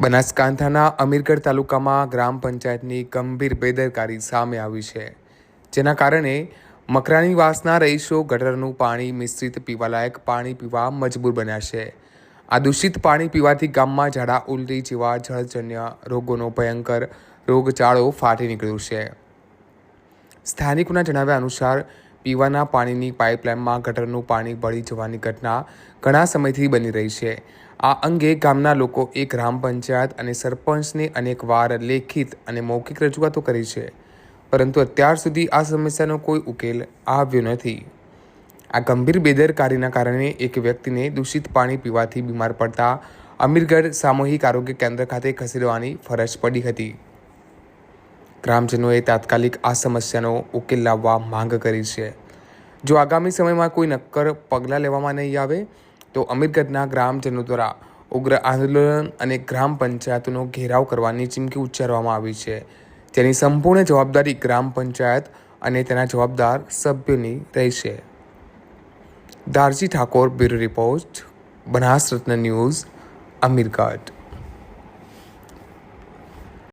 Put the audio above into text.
બનાસકાંઠાના અમીરગઢ તાલુકામાં ગ્રામ પંચાયતની ગંભીર બેદરકારી સામે આવી છે, જેના કારણે મકરાણી વાસના રહીશો ગટરનું પાણી મિશ્રિત પીવાલાયક પાણી પીવા મજબૂર બન્યા છે. આ દૂષિત પાણી પીવાથી ગામમાં ઝાડા ઉલટી જેવા જળજન્ય રોગોનો ભયંકર રોગચાળો ફાટી નીકળ્યો છે. સ્થાનિકોના જણાવ્યા અનુસાર પીવાના પાણીની પાઇપલાઇનમાં ગટરનું પાણી ભળી જવાની ઘટના ઘણા સમયથી બની રહી છે. આ અંગે ગામના લોકો એક ગ્રામ પંચાયત અને સરપંચને અનેકવાર લેખિત અને મૌખિક રજૂઆતો કરી છે. પરંતુ અત્યાર સુધી આ સમસ્યાનો કોઈ ઉકેલ આવ્યો નથી. આ ગંભીર બેદરકારીના કારણે એક વ્યક્તિને દૂષિત પાણી પીવાથી બીમાર પડતા અમીરગઢ સામૂહિક આરોગ્ય કેન્દ્ર ખાતે ખસેડવાની ફરજ પડી હતી. ગ્રામજનોએ તાત્કાલિક આ સમસ્યાનો ઉકેલ લાવવા માંગ કરી છે. જો આગામી સમયમાં કોઈ નક્કર પગલાં લેવામાં નહીં આવે, તો અમીરગઢના ગ્રામજનો દ્વારા ઉગ્ર આંદોલન અને ગ્રામ પંચાયતનો ઘેરાવ કરવાની ચીમકી ઉચ્ચારવામાં આવી છે. તેની સંપૂર્ણ જવાબદારી ગ્રામ પંચાયત અને તેના જવાબદાર સભ્યોની રહેશે. Darji Thakor, bureau report Banas Ratna news, Amirgadh.